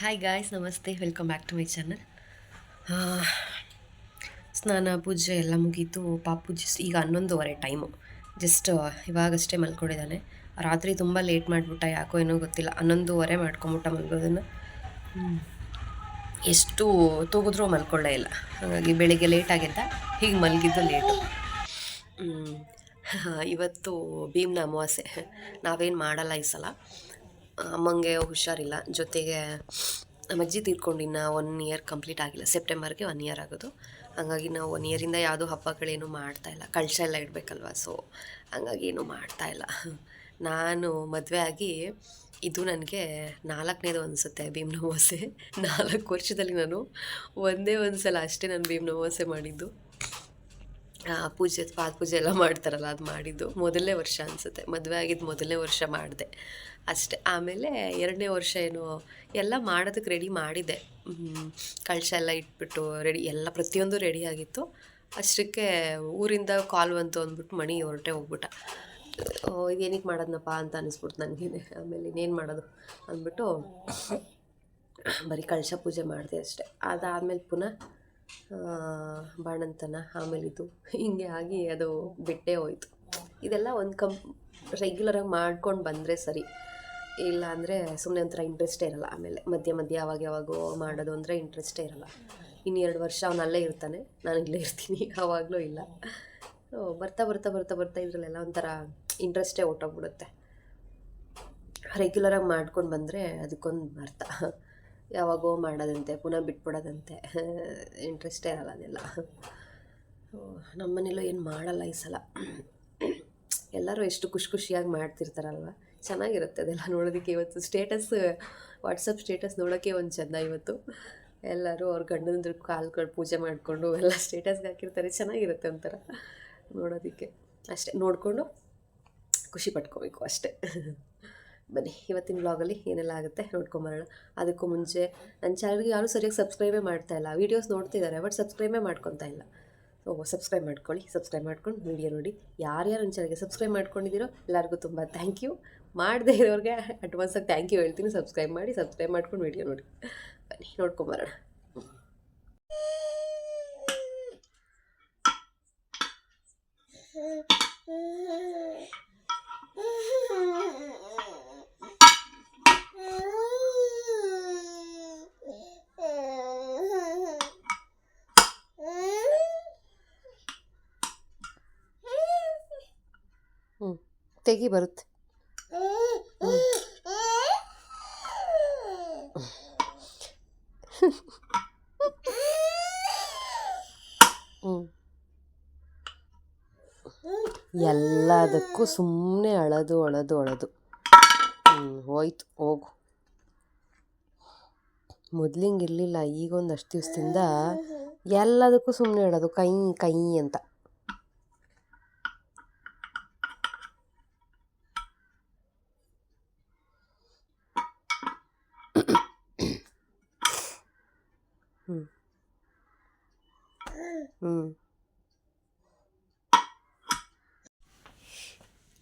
Hi guys ನಮಸ್ತೆ. Welcome back to my channel ಸ್ನಾನ, ಪೂಜೆ ಎಲ್ಲ ಮುಗೀತು. ಪಾಪು ಜಸ್ಟ್ ಈಗ ಹನ್ನೊಂದುವರೆ ಟೈಮು ಜಸ್ಟ್ ಇವಾಗಷ್ಟೇ ಮಲ್ಕೊಂಡಿದ್ದಾನೆ. ರಾತ್ರಿ ತುಂಬ ಲೇಟ್ ಮಾಡಿಬಿಟ್ಟ, ಯಾಕೋ ಏನೋ ಗೊತ್ತಿಲ್ಲ. ಹನ್ನೊಂದುವರೆ ಮಾಡ್ಕೊಂಬಿಟ್ಟ ಮಲ್ಗೋದನ್ನು. ಎಷ್ಟು ತೂಗಿದ್ರೂ ಮಲ್ಕೊಳ್ಳೇ ಇಲ್ಲ. ಹಾಗಾಗಿ ಬೆಳಿಗ್ಗೆ ಲೇಟ್ ಆಗಿದ್ದ, ಹೀಗೆ ಮಲಗಿದ್ದು ಲೇಟು. ಇವತ್ತು ಭೀಮ್ನ ಅಮಾವಾಸ್ಯೆ. ನಾವೇನು ಮಾಡಲ್ಲ ಈ ಸಲ. ಅಮ್ಮಂಗೆ ಹುಷಾರಿಲ್ಲ. ಜೊತೆಗೆ ನಮ್ಮ ಅಜ್ಜಿ ತೀರ್ಕೊಂಡು ಇನ್ನು ಒನ್ ಇಯರ್ ಕಂಪ್ಲೀಟ್ ಆಗಿಲ್ಲ. ಸೆಪ್ಟೆಂಬರ್ಗೆ ಒನ್ ಇಯರ್ ಆಗೋದು. ಹಾಗಾಗಿ ನಾವು ಒನ್ ಇಯರಿಂದ ಯಾವುದೂ ಹಬ್ಬಗಳೇನು ಮಾಡ್ತಾ ಇಲ್ಲ. ಕಳಶ ಎಲ್ಲ ಇಡಬೇಕಲ್ವ? ಸೊ ಹಂಗಾಗಿ ಏನು ಮಾಡ್ತಾ ಇಲ್ಲ. ನಾನು ಮದುವೆ ಆಗಿ ಇದು ನನಗೆ ನಾಲ್ಕನೇದು ಅನಿಸುತ್ತೆ ಭೀಮ್ನ ಅಮಾವಾಸ್ಯೆ ನಾಲ್ಕು ವರ್ಷದಲ್ಲಿ ನಾನು ಒಂದೇ ಒಂದು ಸಲ ಅಷ್ಟೇ ನಾನು ಭೀಮ್ನ ಅಮಾವಾಸ್ಯೆ ಮಾಡಿದ್ದು. ಪೂಜೆ ಪಾದ ಪೂಜೆ ಎಲ್ಲ ಮಾಡ್ತಾರಲ್ಲ, ಅದು ಮಾಡಿದ್ದು. ಮೊದಲನೇ ವರ್ಷ ಅನಿಸುತ್ತೆ. ಮದುವೆ ಆಗಿದ್ದು ಮೊದಲನೇ ವರ್ಷ ಮಾಡಿದೆ. ಅಷ್ಟೇ. ಆಮೇಲೆ ಎರಡನೇ ವರ್ಷ ಏನು, ಎಲ್ಲ ಮಾಡೋದಕ್ಕೆ ರೆಡಿ ಮಾಡಿದೆ. ಕಳಶ ಎಲ್ಲ ಇಟ್ಬಿಟ್ಟು ರೆಡಿ ಎಲ್ಲ ಪ್ರತಿಯೊಂದು ರೆಡಿ ಆಗಿತ್ತು. ಅಷ್ಟಕ್ಕೆ ಊರಿಂದ ಕಾಲ್ ಬಂತು ಅಂದ್ಬಿಟ್ಟು ಮಣಿ ಹೊರಟೆ ಹೋಗ್ಬಿಟ್ಟ. ಇದೇನಕ್ಕೆ ಮಾಡೋದ್ನಪ್ಪ ಅಂತ ಅನಿಸ್ಬಿಡ್ತು ನನಗೇನೆ ಆಮೇಲೆ ಇನ್ನೇನು ಮಾಡೋದು ಅಂದ್ಬಿಟ್ಟು ಬರೀ ಕಳಶ ಪೂಜೆ ಮಾಡಿದೆ ಅಷ್ಟೆ. ಅದಾದಮೇಲೆ ಪುನಃ ಬಾಣಂತನ, ಆಮೇಲೆ ಇದು. ಹಿಂಗೆ ಆಗಿ ಅದು ಬಿಟ್ಟೇ ಹೋಯ್ತು. ಇದೆಲ್ಲ ಒಂದು ಕಂಪ್ ರೆಗ್ಯುಲರಾಗಿ ಮಾಡ್ಕೊಂಡು ಬಂದರೆ ಸರಿ. ಇಲ್ಲ ಅಂದರೆ ಸುಮ್ಮನೆ ಒಂಥರ ಇಂಟ್ರೆಸ್ಟೇ ಇರಲ್ಲ. ಆಮೇಲೆ ಮಧ್ಯೆ ಮಧ್ಯೆ ಯಾವಾಗ ಯಾವಾಗೋ ಮಾಡೋದು ಅಂದರೆ ಇಂಟ್ರೆಸ್ಟೇ ಇರಲ್ಲ. ಇನ್ನು ಎರಡು ವರ್ಷ ಅವನು ಇರ್ತಾನೆ. ನಾನು ಇಲ್ಲೇ ಇರ್ತೀನಿ. ಆವಾಗಲೂ ಇಲ್ಲ. ಬರ್ತಾ ಬರ್ತಾ ಬರ್ತಾ ಬರ್ತಾ ಇದರಲ್ಲೆಲ್ಲ ಒಂಥರ ಇಂಟ್ರೆಸ್ಟೇ ಹೊಟ್ಟೋಗ್ಬಿಡುತ್ತೆ ರೆಗ್ಯುಲರಾಗಿ ಮಾಡ್ಕೊಂಡು ಬಂದರೆ ಅದಕ್ಕೊಂದು ಅರ್ಥ. ಯಾವಾಗೋ ಮಾಡೋದಂತೆ, ಪುನಃ ಬಿಟ್ಬಿಡೋದಂತೆ. ಇಂಟ್ರೆಸ್ಟೇ ಇರಲ್ಲ ಅದೆಲ್ಲ. ನಮ್ಮ ಏನು ಮಾಡಲ್ಲ ಈ ಸಲ. ಎಲ್ಲರೂ ಎಷ್ಟು ಖುಷಿ ಖುಷಿಯಾಗಿ ಮಾಡ್ತಿರ್ತಾರಲ್ವ? ಚೆನ್ನಾಗಿರುತ್ತೆ ಅದೆಲ್ಲ ನೋಡೋದಕ್ಕೆ ಇವತ್ತು. ಸ್ಟೇಟಸ್ ವಾಟ್ಸಪ್ ಸ್ಟೇಟಸ್ ನೋಡೋಕ್ಕೆ ಒಂದು ಚೆಂದ ಇವತ್ತು. ಎಲ್ಲರೂ ಅವ್ರ ಗಂಡಂದ್ರ ಕಾಲ್ಗಳು ಪೂಜೆ ಮಾಡಿಕೊಂಡು ಎಲ್ಲ ಸ್ಟೇಟಸ್ಗೆ ಹಾಕಿರ್ತಾರೆ. ಚೆನ್ನಾಗಿರುತ್ತೆ ಒಂಥರ ನೋಡೋದಕ್ಕೆ. ಅಷ್ಟೇ, ನೋಡಿಕೊಂಡು ಖುಷಿ ಪಟ್ಕೋಬೇಕು ಅಷ್ಟೇ. ಬನ್ನಿ, ಇವತ್ತಿನ ಬ್ಲಾಗಲ್ಲಿ ಏನೆಲ್ಲ ಆಗುತ್ತೆ ನೋಡ್ಕೊಂಬರೋಣ. ಅದಕ್ಕೂ ಮುಂಚೆ ನನ್ನ ಚಾನಲ್ಗೆ ಯಾರೂ ಸರಿಯಾಗಿ ಸಬ್ಸ್ಕ್ರೈಬೇ ಮಾಡ್ತಾ ಇಲ್ಲ. ವೀಡಿಯೋಸ್ ನೋಡ್ತಿದ್ದಾರೆ ಬಟ್ ಸಬ್ಸ್ಕ್ರೈಬೇ ಮಾಡ್ಕೊತಾ ಇಲ್ಲ. ಸೊ ಸಬ್ಸ್ಕ್ರೈಬ್ ಮಾಡ್ಕೊಳ್ಳಿ ಸಬ್ಸ್ಕ್ರೈಬ್ ಮಾಡ್ಕೊಂಡು ವೀಡಿಯೋ ನೋಡಿ. ಯಾರ್ಯಾರು ನನ್ನ ಚಾನಲ್ಗೆ ಸಬ್ಸ್ಕ್ರೈಬ್ ಮಾಡ್ಕೊಂಡಿದ್ದೀರೋ ಎಲ್ಲರಿಗೂ ತುಂಬ ಥ್ಯಾಂಕ್ ಯು ಮಾಡದೇ ಇರೋರಿಗೆ ಅಡ್ವಾನ್ಸಾಗಿ ಥ್ಯಾಂಕ್ ಯು ಹೇಳ್ತೀನಿ. ಸಬ್ಸ್ಕ್ರೈಬ್ ಮಾಡಿ ಸಬ್ಸ್ಕ್ರೈಬ್ ಮಾಡ್ಕೊಂಡು ವೀಡಿಯೋ ನೋಡಿ. ಬನ್ನಿ, ನೋಡ್ಕೊಂಬರೋಣ. ಹ್ಞೂ ತೆಗಿ ಬರುತ್ತೆ. ಹ್ಞೂ ಎಲ್ಲದಕ್ಕೂ ಸುಮ್ಮನೆ ಅಳದು ಅಳದು ಅಳದು. ಹ್ಞೂ ಹೋಯ್ತು, ಹೋಗು. ಮೊದ್ಲಿಂಗೆ ಇರಲಿಲ್ಲ, ಈಗೊಂದು ಅಷ್ಟು ದಿವಸದಿಂದ ಎಲ್ಲದಕ್ಕೂ ಸುಮ್ಮನೆ ಅಳೋದು, ಕೈ ಕೈ ಅಂತ. ಹ್ಞೂ ಹ್ಞೂ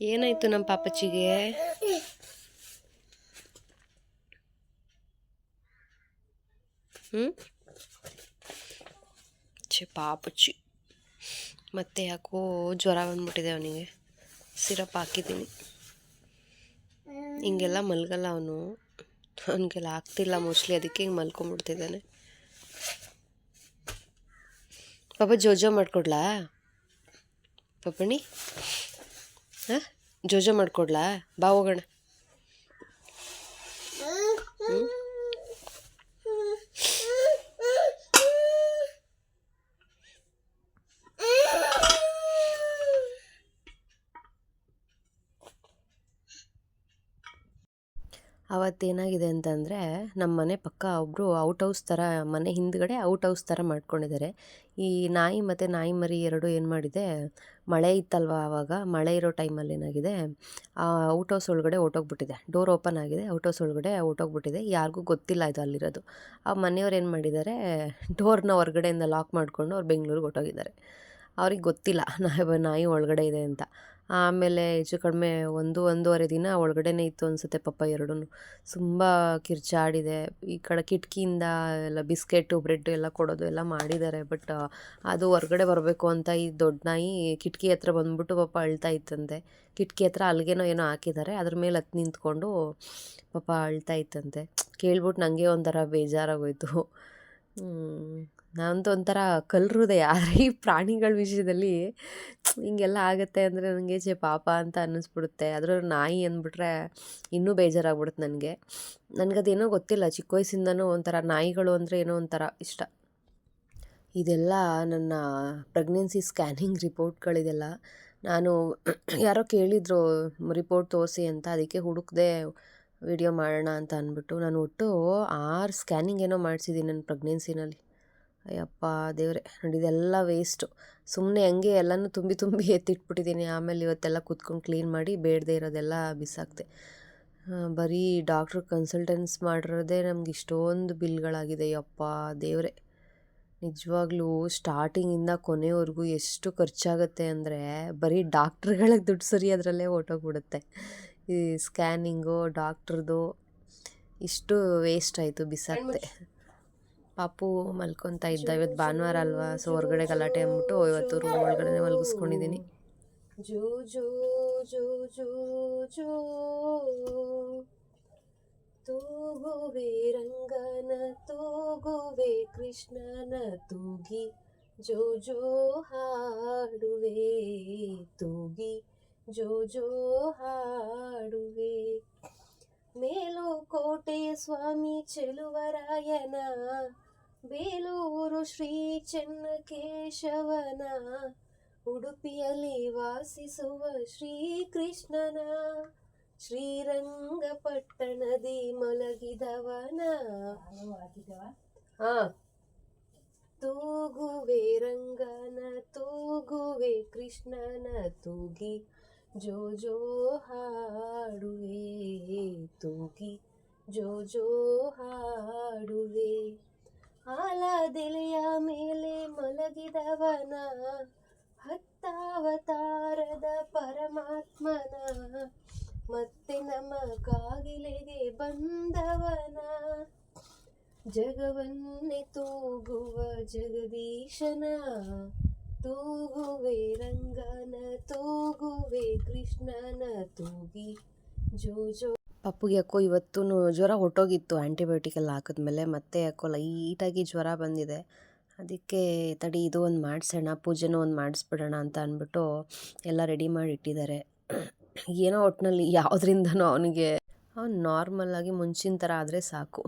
ಏನಾಯ್ತು ನಮ್ಮ ಪಾಪಚ್ಚಿಗೆ ಹ್ಞೂ ಛೆ ಪಾಪಚ್ಚಿ ಮತ್ತೆ ಯಾಕೋ ಜ್ವರ ಬಂದ್ಬಿಟ್ಟಿದೆ ಅವನಿಗೆ. ಸಿರಪ್ ಹಾಕಿದ್ದೀನಿ. ಹಿಂಗೆಲ್ಲ ಮಲ್ಗಲ್ಲ ಅವನು. ಅವನಿಗೆಲ್ಲ ಆಗ್ತಿಲ್ಲ ಮೋಸ್ಟ್ಲಿ, ಅದಕ್ಕೆ ಹಿಂಗೆ ಮಲ್ಕೊಂಬಿಡ್ತಿದ್ದಾನೆ. ಪಾಪ ಜೋಜೋ ಮಾಡ್ಕೊಡ್ಲಾ? ಪಪ್ಪಣಿ? ಹಾಂ? ಜೋಜೋ ಮಾಡಿಕೊಡ್ಲಾ? ಬಾ ಹೋಗೋಣ ಹ್ಮ್? ಅವತ್ತೇನಾಗಿದೆ ಅಂತಂದರೆ ನಮ್ಮ ಮನೆ ಪಕ್ಕ ಒಬ್ಬರು ಔಟ್ ಹೌಸ್ ಥರ ಮನೆ ಹಿಂದ್ಗಡೆ ಔಟ್ ಹೌಸ್ ಥರ ಮಾಡ್ಕೊಂಡಿದ್ದಾರೆ. ಈ ನಾಯಿ ಮತ್ತು ನಾಯಿ ಮರಿ ಎರಡು ಏನು ಮಾಡಿದೆ, ಮಳೆ ಇತ್ತಲ್ವ ಆವಾಗ ಮಳೆ ಇರೋ ಟೈಮಲ್ಲಿ ಏನಾಗಿದೆ, ಆ ಔಟ್ ಹೌಸ್ ಒಳಗಡೆ ಹೊರ್ಟೋಗ್ಬಿಟ್ಟಿದೆ ಡೋರ್ ಓಪನ್ ಆಗಿದೆ, ಔಟ್ ಹೌಸ್ ಒಳಗಡೆ ಹೊರ್ಟೋಗ್ಬಿಟ್ಟಿದೆ ಯಾರಿಗೂ ಗೊತ್ತಿಲ್ಲ ಇದು ಅಲ್ಲಿರೋದು. ಆ ಮನೆಯವ್ರು ಏನು ಮಾಡಿದ್ದಾರೆ, ಡೋರ್ನ ಹೊರಗಡೆಯಿಂದ ಲಾಕ್ ಮಾಡಿಕೊಂಡು ಅವ್ರು ಬೆಂಗಳೂರಿಗೆ ಹೊರ್ಟೋಗಿದ್ದಾರೆ ಅವ್ರಿಗೆ ಗೊತ್ತಿಲ್ಲ, ನಾಯಿ ನಾಯಿ ಒಳಗಡೆ ಇದೆ ಅಂತ. ಆಮೇಲೆ ಹೆಚ್ಚು ಕಡಿಮೆ ಒಂದು, ಒಂದೂವರೆ ದಿನ ಒಳಗಡೆನೆ ಇತ್ತು ಅನಿಸುತ್ತೆ ಪಾಪ ಎರಡೂ ತುಂಬ ಕಿರ್ಚಾಡಿದೆ. ಈ ಕಡೆ ಕಿಟಕಿಯಿಂದ ಎಲ್ಲ ಬಿಸ್ಕೆಟು ಬ್ರೆಡ್ಡು ಎಲ್ಲ ಕೊಡೋದು ಎಲ್ಲ ಮಾಡಿದ್ದಾರೆ. ಬಟ್ ಅದು ಹೊರಗಡೆ ಬರಬೇಕು ಅಂತ ಈ ದೊಡ್ಡ ನಾಯಿ ಕಿಟಕಿ ಹತ್ರ ಬಂದ್ಬಿಟ್ಟು ಪಾಪ ಅಳ್ತಾ ಇತ್ತಂತೆ. ಕಿಟಕಿ ಹತ್ರ ಅಲ್ಲಿಗೇನೋ ಏನೋ ಹಾಕಿದ್ದಾರೆ. ಅದ್ರ ಮೇಲೆ ಹತ್ತು ನಿಂತ್ಕೊಂಡು ಪಾಪ ಅಳ್ತಾ ಇತ್ತಂತೆ. ಕೇಳ್ಬಿಟ್ಟು ನನಗೆ ಒಂಥರ ಬೇಜಾರಾಗೋಯ್ತು. ನಂದು ಒಂಥರ ಕಲ್ಲು ಆದರೆ ಈ ಪ್ರಾಣಿಗಳ ವಿಷಯದಲ್ಲಿ ಹಿಂಗೆಲ್ಲ ಆಗುತ್ತೆ ಅಂದರೆ ನನಗೆ ಜೆ ಪಾಪ ಅಂತ ಅನ್ನಿಸ್ಬಿಡುತ್ತೆ. ಅದ್ರಲ್ಲೂ ನಾಯಿ ಅಂದ್ಬಿಟ್ರೆ ಇನ್ನೂ ಬೇಜಾರಾಗ್ಬಿಡುತ್ತೆ ನನಗೆ. ನನಗದೇನೋ ಗೊತ್ತಿಲ್ಲ. ಚಿಕ್ಕ ವಯಸ್ಸಿಂದನೂ ಒಂಥರ ನಾಯಿಗಳು ಅಂದರೆ ಏನೋ ಒಂಥರ ಇಷ್ಟ. ಇದೆಲ್ಲ ನನ್ನ ಪ್ರೆಗ್ನೆನ್ಸಿ ಸ್ಕ್ಯಾನಿಂಗ್ ರಿಪೋರ್ಟ್ಗಳಿದೆಲ್ಲ. ನಾನು ಯಾರೋ ಕೇಳಿದರು, ರಿಪೋರ್ಟ್ ತೋರಿಸಿ ಅಂತ. ಅದಕ್ಕೆ ಹುಡುಕದೆ ವಿಡಿಯೋ ಮಾಡೋಣ ಅಂತ ಅಂದ್ಬಿಟ್ಟು ನಾನು ಒಟ್ಟು ಆರು ಸ್ಕ್ಯಾನಿಂಗ್ ಏನೋ ಮಾಡಿಸಿದ್ದೀನಿ ನನ್ನ ಪ್ರೆಗ್ನೆನ್ಸಿನಲ್ಲಿ. ಅಯ್ಯಪ್ಪ ದೇವರೇ, ನೋಡಿ ಇದೆಲ್ಲ ವೇಸ್ಟು ಸುಮ್ಮನೆ ಹಂಗೆ ಎಲ್ಲನೂ ತುಂಬಿ ತುಂಬಿ ಎತ್ತಿಟ್ಬಿಟ್ಟಿದ್ದೀನಿ. ಆಮೇಲೆ ಇವತ್ತೆಲ್ಲ ಕೂತ್ಕೊಂಡು ಕ್ಲೀನ್ ಮಾಡಿ ಬೇಡದೇ ಇರೋದೆಲ್ಲ ಬಿಸಾಕ್ತೆ ಬರೀ ಡಾಕ್ಟ್ರ್ ಕನ್ಸಲ್ಟೆನ್ಸ್ ಮಾಡಿರೋದೇ ನಮ್ಗೆ ಇಷ್ಟೊಂದು ಬಿಲ್ಗಳಾಗಿದೆ. ಅಯ್ಯಪ್ಪ ದೇವರೇ, ನಿಜವಾಗ್ಲೂ ಸ್ಟಾರ್ಟಿಂಗಿಂದ ಕೊನೆವರೆಗೂ ಎಷ್ಟು ಖರ್ಚಾಗುತ್ತೆ ಅಂದರೆ ಬರೀ ಡಾಕ್ಟ್ರುಗಳಿಗೆ ದುಡ್ಡು ಸರಿ ಅದರಲ್ಲೇ ಹೊರ್ಟೋಗ್ಬಿಡುತ್ತೆ. ಈ ಸ್ಕ್ಯಾನಿಂಗು ಡಾಕ್ಟ್ರದು ಇಷ್ಟು ವೇಸ್ಟ್ ಆಯಿತು ಬಿಸತ್ತೆ ಪಾಪು ಮಲ್ಕೊತಾ ಇದ್ದ. ಇವತ್ತು ಭಾನುವಾರ ಅಲ್ವಾ? ಸೊ, ಹೊರಗಡೆ ಗಲಾಟೆ ಅಂದ್ಬಿಟ್ಟು ಇವತ್ತು ರೂಮ್ ಒಳಗಡೆ ಮಲಗಿಸ್ಕೊಂಡಿದ್ದೀನಿ ಜೋ ಜೋ ಜೋ ಜೋ ಜೋ. ತೂಗುವೆ ರಂಗನ, ತೂಗುವೆ ಕೃಷ್ಣನ, ತೂಗಿ ಜೋ ಜೋ ಹಾಡುವೆ, ತೂಗಿ ಜೋ ಜೋ ಹಾಡುವೆ. ಮೇಲು ಕೋಟೆ ಸ್ವಾಮಿ ಚೆಲುವರಾಯನ, ಬೇಲೂರು ಶ್ರೀ ಚೆನ್ನಕೇಶವನ, ಉಡುಪಿಯಲ್ಲಿ ವಾಸಿಸುವ ಶ್ರೀಕೃಷ್ಣನ, ಶ್ರೀರಂಗಪಟ್ಟಣದಿ ಮಲಗಿದವನ. ಹಾ. ತೂಗುವೆ ರಂಗನ, ತೂಗುವೆ ಕೃಷ್ಣನ, ತೂಗಿ ಜೋ ಜೋ ಹಾಡುವೆ, ತೂಗಿ. ಜೋ ಜೋ ಹಾಡುವೆ, ಆಲದೆಲೆಯ ಮೇಲೆ ಮಲಗಿದವನ, ಹತ್ತಾವತಾರದ ಪರಮಾತ್ಮನ, ಮತ್ತೆ ನಮ್ಮ ಕಾಗಿಲೆಗೆ ಬಂದವನ. ಜಗವನ್ನೇ ತೂಗುವ ಜಗದೀಶನ ತೂಗುವೆ ರಂಗನ, ತೂಗುವೆ ಕೃಷ್ಣನ ತೂಗಿ. ಜೋ ಜೋ. ಪಪ್ಪುಗೆ ಯಾಕೋ ಇವತ್ತು ಜ್ವರ ಹೊಟ್ಟೋಗಿತ್ತು ಆ್ಯಂಟಿಬಯೋಟಿಕ್ ಎಲ್ಲ ಹಾಕಿದ್ಮೇಲೆ. ಮತ್ತೆ ಯಾಕೋ ಲೈಟಾಗಿ ಜ್ವರ ಬಂದಿದೆ. ಅದಕ್ಕೆ ತಡಿ, ಇದು ಒಂದು ಮಾಡಿಸೋಣ, ಪೂಜೆನೂ ಒಂದು ಮಾಡಿಸ್ಬಿಡೋಣ ಅಂತ ಅಂದ್ಬಿಟ್ಟು ಎಲ್ಲ ರೆಡಿ ಮಾಡಿ ಇಟ್ಟಿದ್ದಾರೆ. ಏನೋ ಒಟ್ಟಿನಲ್ಲಿ ಯಾವುದ್ರಿಂದನೂ ಅವನಿಗೆ, ಅವ್ನು ನಾರ್ಮಲ್ಲಾಗಿ ಮುಂಚಿನ ಥರ ಆದರೆ ಸಾಕು.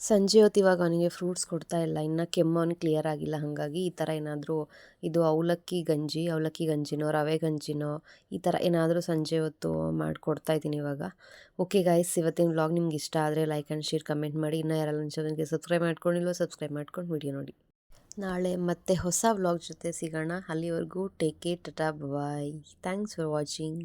ಸಂಜೆ ಹೊತ್ತು ಇವಾಗ ಅವನಿಗೆ ಫ್ರೂಟ್ಸ್ ಕೊಡ್ತಾ ಇಲ್ಲ. ಇನ್ನು ಕೆಮ್ಮು ಅವ್ನಿಗೆ ಕ್ಲಿಯರ್ ಆಗಿಲ್ಲ. ಹಾಗಾಗಿ ಈ ಥರ ಏನಾದರೂ ಇದು ಅವಲಕ್ಕಿ ಗಂಜಿ, ಅವಲಕ್ಕಿ ಗಂಜಿನೋ, ರವೆ ಗಂಜಿನೋ, ಈ ಥರ ಏನಾದರೂ ಸಂಜೆ ಹೊತ್ತು ಮಾಡಿಕೊಡ್ತಾ ಇದ್ದೀನಿ ಇವಾಗ. ಓಕೆ ಗಾಯ್ಸ್ ಇವತ್ತಿನ ವ್ಲಾಗ್ ನಿಮ್ಗೆ ಇಷ್ಟ ಆದರೆ ಲೈಕ್ ಆ್ಯಂಡ್ ಶೇರ್ ಕಮೆಂಟ್ ಮಾಡಿ. ಇನ್ನೂ ಯಾರಲ್ಲ ನನಗೆ ಸಬ್ಸ್ಕ್ರೈಬ್ ಮಾಡ್ಕೊಂಡಿಲ್ವೋ ಸಬ್ಸ್ಕ್ರೈಬ್ ಮಾಡ್ಕೊಂಡು ವಿಡಿಯೋ ನೋಡಿ. ನಾಳೆ ಮತ್ತೆ ಹೊಸ ವ್ಲಾಗ್ ಜೊತೆ ಸಿಗೋಣ. ಅಲ್ಲಿವರೆಗೂ take care tata bye thanks for watching